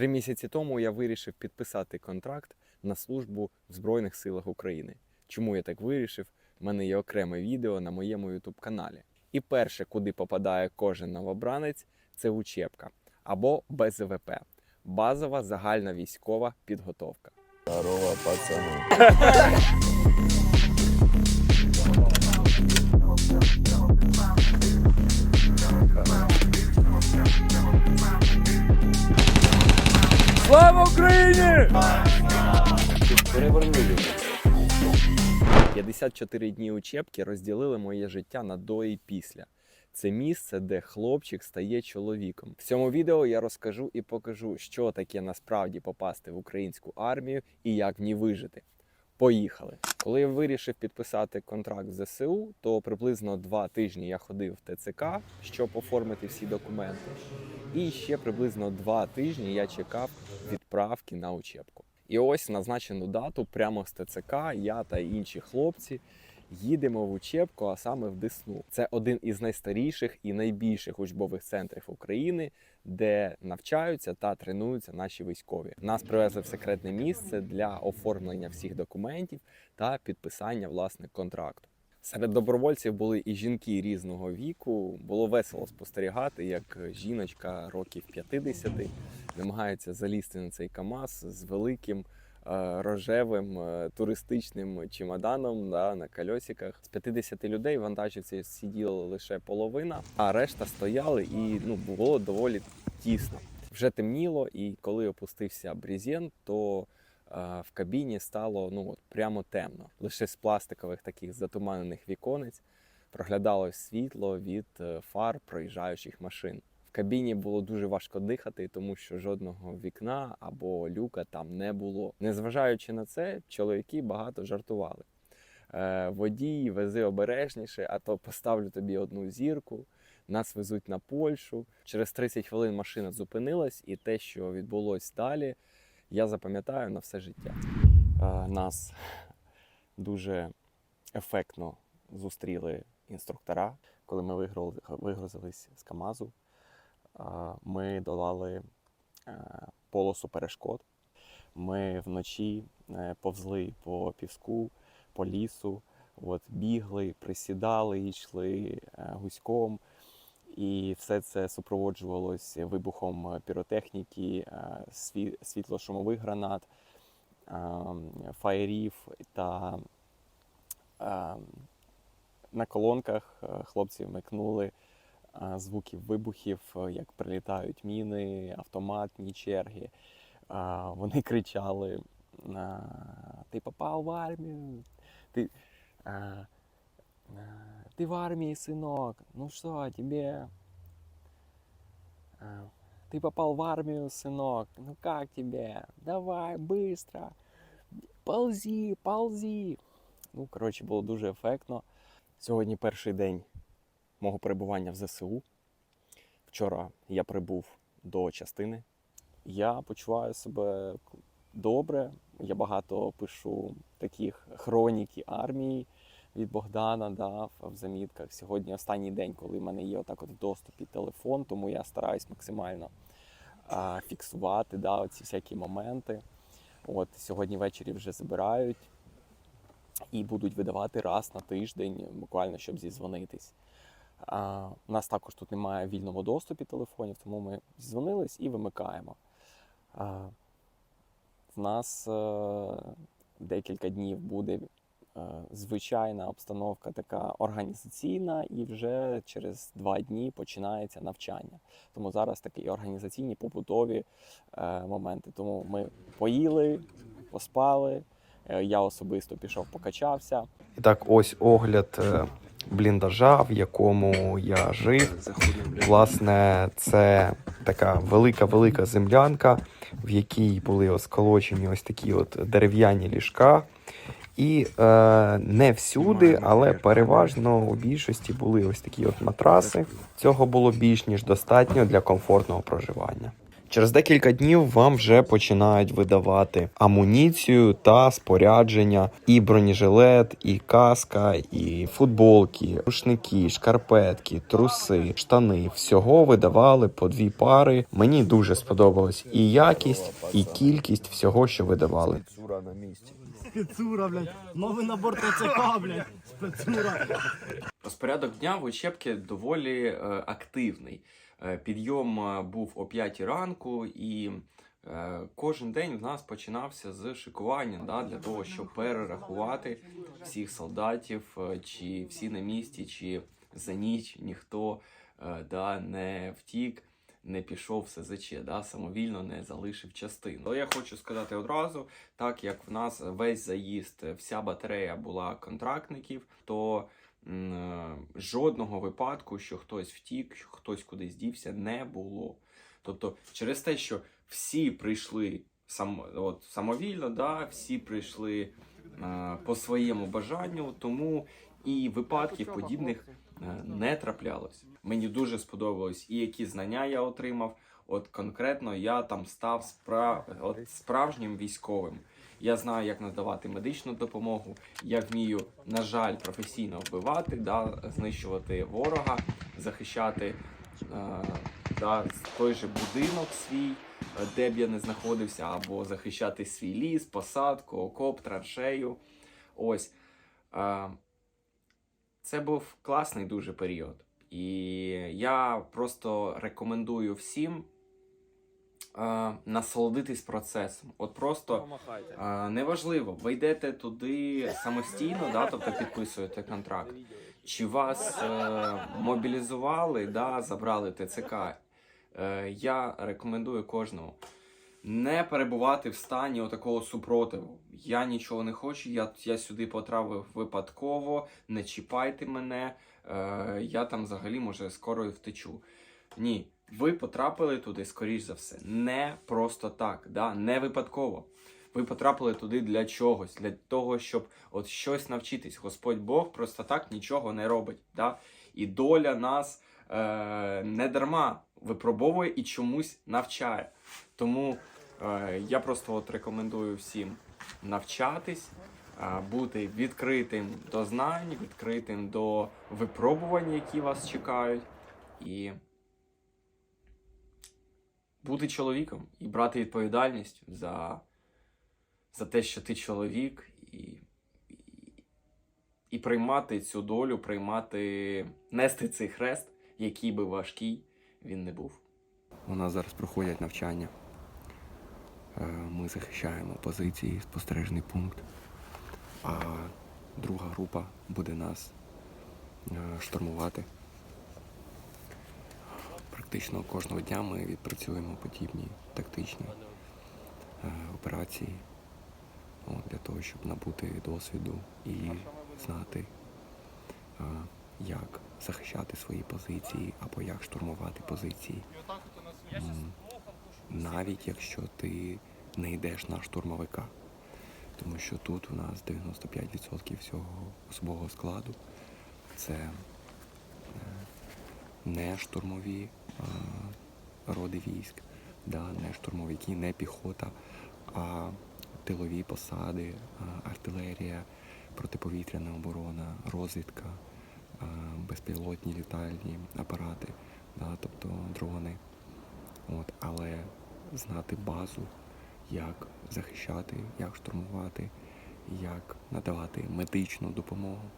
Три місяці тому я вирішив підписати контракт на службу в Збройних силах України. Чому я так вирішив? У мене є окреме відео на моєму youtube каналі. І перше, куди попадає кожен новобранець, це учебка або БЗВП базова загальна військова підготовка. Здорово, пацаны. Перевернули. 54 дні учебки розділили моє життя на до і після. Це місце, де хлопчик стає чоловіком. В цьому відео я розкажу і покажу, що таке насправді попасти в українську армію і як в ній вижити. Поїхали! Коли я вирішив підписати контракт з ЗСУ, то приблизно два тижні я ходив в ТЦК, щоб оформити всі документи. І ще приблизно два тижні я чекав відправки на учебку. І ось назначену дату, прямо з ТЦК, я та інші хлопці їдемо в учебку, а саме в Десну. Це один із найстаріших і найбільших учбових центрів України, де навчаються та тренуються наші військові. Нас привезли в секретне місце для оформлення всіх документів та підписання власне контракту. Серед добровольців були і жінки різного віку. Було весело спостерігати, як жіночка років 50 намагається залізти на цей КАМАЗ з великим е, рожевим е, туристичним чемоданом да, на кольосиках. З 50 людей вантажівці сиділа лише половина, а решта стояли і ну, було доволі тісно. Вже темніло, і коли опустився брезент, то е, в кабіні стало ну, от, прямо темно. Лише з пластикових таких затуманених віконець проглядалось світло від е, фар проїжджаючих машин. В кабіні було дуже важко дихати, тому що жодного вікна або люка там не було. Незважаючи на це, чоловіки багато жартували. Е, водій, вези обережніше, а то поставлю тобі одну зірку. Нас везуть на Польщу. Через 30 хвилин машина зупинилась, і те, що відбулось далі, я запам'ятаю на все життя. Е, Нас дуже ефектно зустріли інструктора, коли ми вигрузились з КАМАЗу. Е, Ми долали е, полосу перешкод. Ми вночі повзли по піску, по лісу, от, бігли, присідали, йшли гуськом. І все це супроводжувалось вибухом е, піротехніки, е, світло-шумових гранат, е, фаєрів та на колонках хлопці вмикнули звуків вибухів, як прилітають міни, автоматні черги. Вони кричали: Ти попав в армію, ти, е, е, ти в армії, синок, ну що, тебе. е, Ты попал в армию, сынок. Ну как тебе? Давай, быстро. Ползи, ползи. Ну, коротше, було дуже ефектно. Сьогодні перший день мого перебування в ЗСУ. Вчора я прибув до частини. Я почуваю себе добре. Я багато пишу таких хроніки армії від Богдана да, в замітках. Сьогодні останній день, коли в мене є отак от в доступі телефон, тому я стараюсь максимально а, фіксувати да, ці всякі моменти. От сьогодні ввечері вже забирають і будуть видавати раз на тиждень, буквально щоб зізвонитись. А, у нас також тут немає вільного доступу телефонів, тому ми зізвонились і вимикаємо. А, в нас е, декілька днів буде звичайна обстановка така організаційна, і вже через два дні починається навчання. Тому зараз такі організаційні побутові е, моменти. Тому ми поїли, поспали. е, Я особисто пішов, покачався. І так, ось огляд е, бліндажа, в якому я жив. Власне, це така велика-велика землянка, в якій були осколочені ось такі от дерев'яні ліжка. І е, не всюди, але переважно у більшості були ось такі от матраси. Цього було більш ніж достатньо для комфортного проживання. Через декілька днів вам вже починають видавати амуніцію та спорядження, і бронежилет, і каска, і футболки, рушники, шкарпетки, труси, штани. Всього видавали по дві пари. Мені дуже сподобалось і якість, і кількість всього, що видавали. Цура. Спецура, блядь. Новий набор ТЦК, блядь. Спецура. Розпорядок дня в учебці доволі е, активний. Е, підйом е, був о 5 ранку, і е, кожен день в нас починався з шикування да, для того, щоб перерахувати всіх солдатів, е, чи всі на місці, чи за ніч ніхто да, не втік. Не пішов в СЗЧ, да, самовільно не залишив частину. Але я хочу сказати одразу, так як в нас весь заїзд, вся батарея була контрактників, то м, е, жодного випадку, що хтось втік, що хтось кудись дівся, не було. Тобто, через те, що всі прийшли сам, от, самовільно, да, всі прийшли е, по своєму бажанню, тому і випадків подібних не траплялось. Мені дуже сподобалось і які знання я отримав. От конкретно я там став спра... от, справжнім військовим. Я знаю, як надавати медичну допомогу. Я вмію, на жаль, професійно вбивати, да, знищувати ворога, захищати е, да, той же будинок свій, е, де б я не знаходився, або захищати свій ліс, посадку, окоп, траншею. Ось. Е, це був класний дуже період. І я просто рекомендую всім е, насолодитись процесом. От просто е, неважливо, ви йдете туди самостійно, да, тобто підписуєте контракт. Чи вас е, мобілізували, да, забрали ТЦК? Е, я рекомендую кожному не перебувати в стані отакого супротиву. Я нічого не хочу, я, я сюди потрапив випадково, не чіпайте мене, е, я там взагалі може скоро і втечу. Ні, ви потрапили туди, скоріш за все, не просто так, да? не випадково. Ви потрапили туди для чогось, для того, щоб от щось навчитись. Господь Бог просто так нічого не робить. Да? І доля нас е, не дарма випробовує і чомусь навчає. Тому е, я просто от рекомендую всім навчатись, е, бути відкритим до знань, відкритим до випробувань, які вас чекають, і бути чоловіком і брати відповідальність за, за те, що ти чоловік, і, і, приймати цю долю, приймати, нести цей хрест, який би важкий він не був. У нас зараз проходять навчання. Е, Ми захищаємо позиції, спостережний пункт. А друга група буде нас е, штурмувати. Практично кожного дня ми відпрацюємо подібні тактичні е, операції для того, щоб набути досвіду і знати, як захищати свої позиції або як штурмувати позиції. Навіть якщо ти не йдеш на штурмовика. Тому що тут у нас 95% всього особового складу це е, не штурмові е, роди військ, не штурмовики, не піхота, а тилові посади, е, артилерія, протиповітряна оборона, розвідка, безпілотні літальні апарати, да, тобто дрони. От, але знати базу, як захищати, як штурмувати, як надавати медичну допомогу,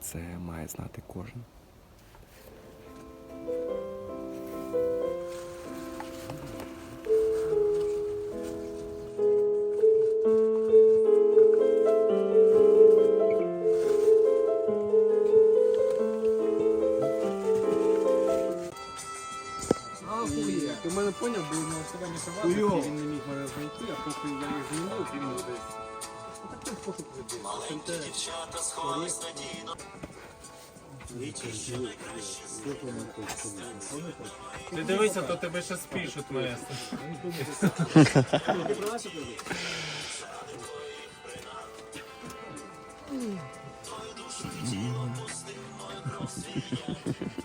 це має знати кожен. Ти мене поняв, бо на останній товарі він не міг мене знайти, а поки я їх знімав, він не десь. Ну, так ти пошук Ти дивися, то тебе ще спішуть место.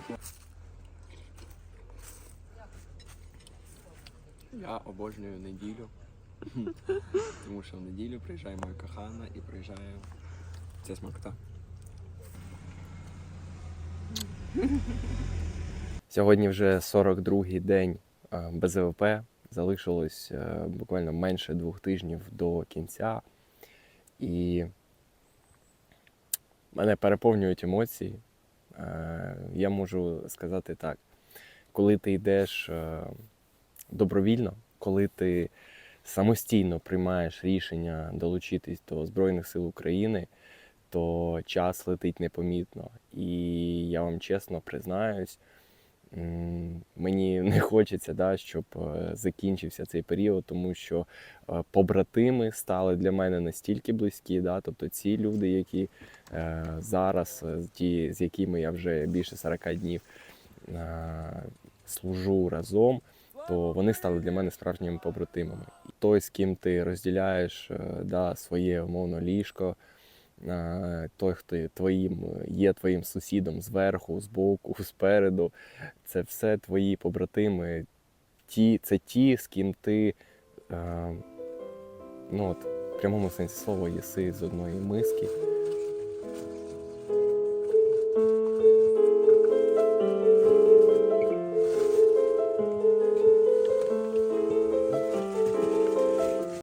Я обожнюю неділю. Тому що в неділю приїжджає моя кохана і приїжджає ця смакота. Сьогодні вже 42-й день без ВВП. Залишилось е, буквально менше двох тижнів до кінця. І мене переповнюють емоції. Е, Я можу сказати так: коли ти йдеш е, добровільно, коли ти самостійно приймаєш рішення долучитись до Збройних сил України, то час летить непомітно. І я вам чесно признаюсь, мені не хочеться, да, щоб е, закінчився цей період, тому що е, побратими стали для мене настільки близькі. Да, тобто ці люди, які е, зараз, ті, з якими я вже більше 40 днів служу разом, то вони стали для мене справжніми побратимами. Той, з ким ти розділяєш е, да, своє умовно ліжко, е, той, хто твоїм, є твоїм сусідом зверху, збоку, спереду, це все твої побратими. Ті, це ті, з ким ти е, ну, от, в прямому сенсі слова їси з одної миски.